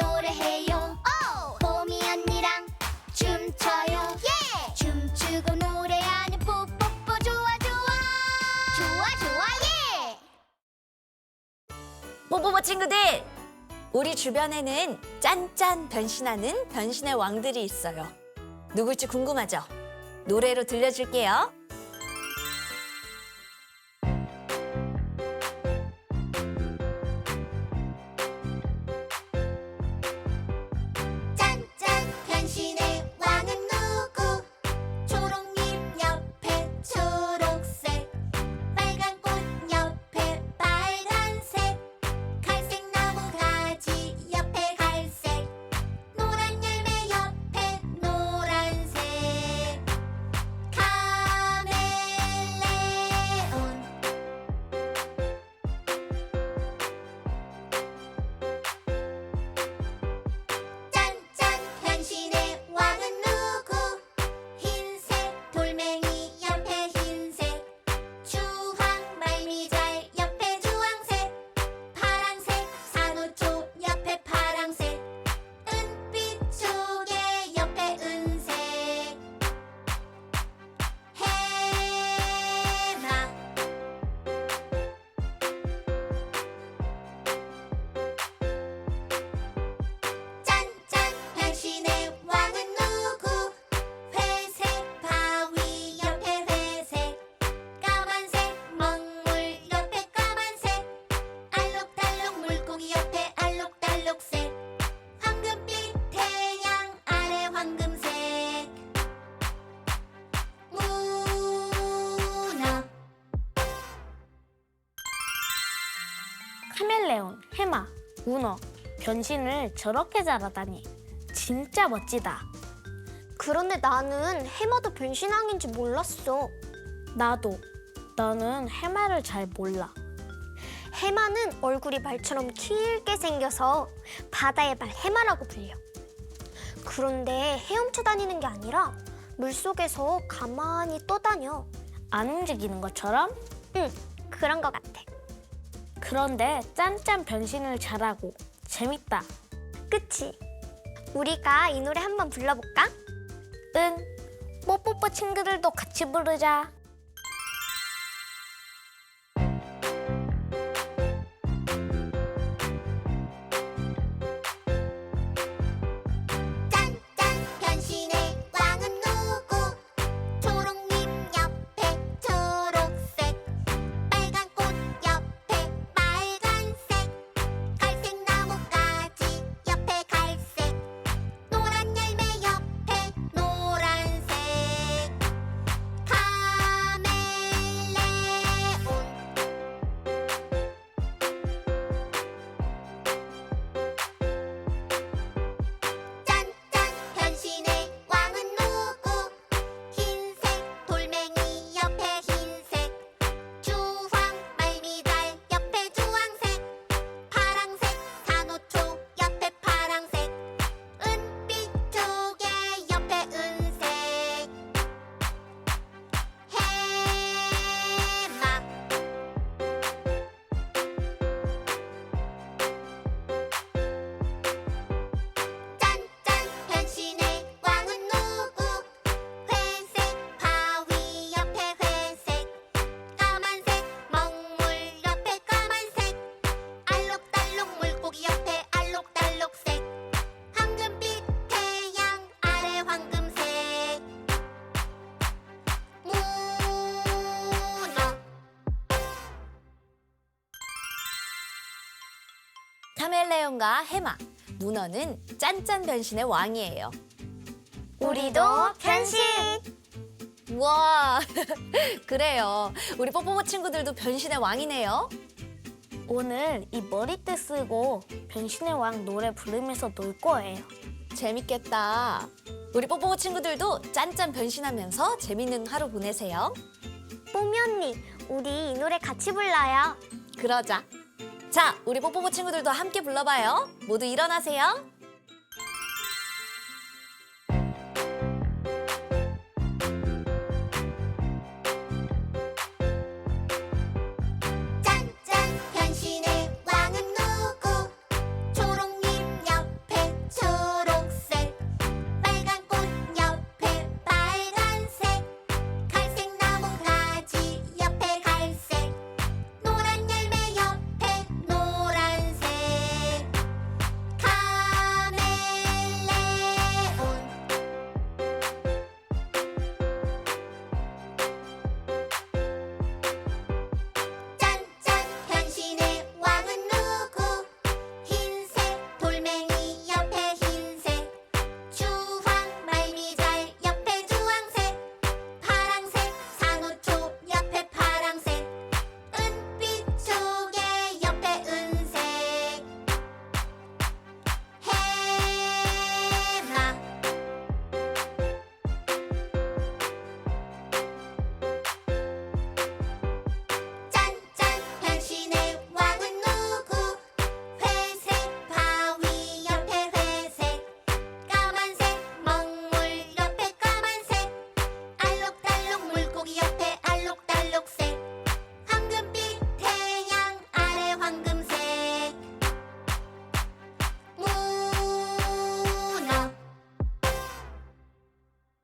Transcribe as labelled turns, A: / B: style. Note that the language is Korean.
A: 노래해요 뽀미 언니랑 춤춰요 춤추고 노래하는 뽀뽀뽀 좋아 좋아 좋아 좋아 예
B: 뽀뽀뽀 친구들! 우리 주변에는 짠짠 변신하는 변신의 왕들이 있어요. 누굴지 궁금하죠? 노래로 들려줄게요.
A: 카멜레온, 해마, 문어,
C: 변신을 저렇게 잘하다니 진짜 멋지다.
D: 그런데 나는 해마도 변신왕인지 몰랐어.
C: 나도 나는 해마를 잘 몰라.
D: 해마는 얼굴이 말처럼 길게 생겨서 바다의 말 해마라고 불려. 그런데 헤엄쳐 다니는 게 아니라 물속에서 가만히 떠다녀.
C: 안 움직이는 것처럼?
D: 응, 그런 것 같아.
C: 그런데 짠짠 변신을 잘하고 재밌다.
D: 그치? 우리가 이 노래 한번 불러볼까?
C: 응. 뽀뽀뽀 친구들도 같이 부르자.
B: 카멜레온과 해마, 문어는 짠짠 변신의 왕이에요.
D: 우리도 변신!
B: 우와, 그래요. 우리 뽀뽀뽀 친구들도 변신의 왕이네요.
C: 오늘 이 머리띠 쓰고 변신의 왕 노래 부르면서 놀 거예요.
B: 재밌겠다. 우리 뽀뽀뽀 친구들도 짠짠 변신하면서 재밌는 하루 보내세요.
D: 뽀미 언니, 우리 이 노래 같이 불러요.
B: 그러자. 자, 우리 뽀뽀뽀 친구들도 함께 불러봐요. 모두 일어나세요.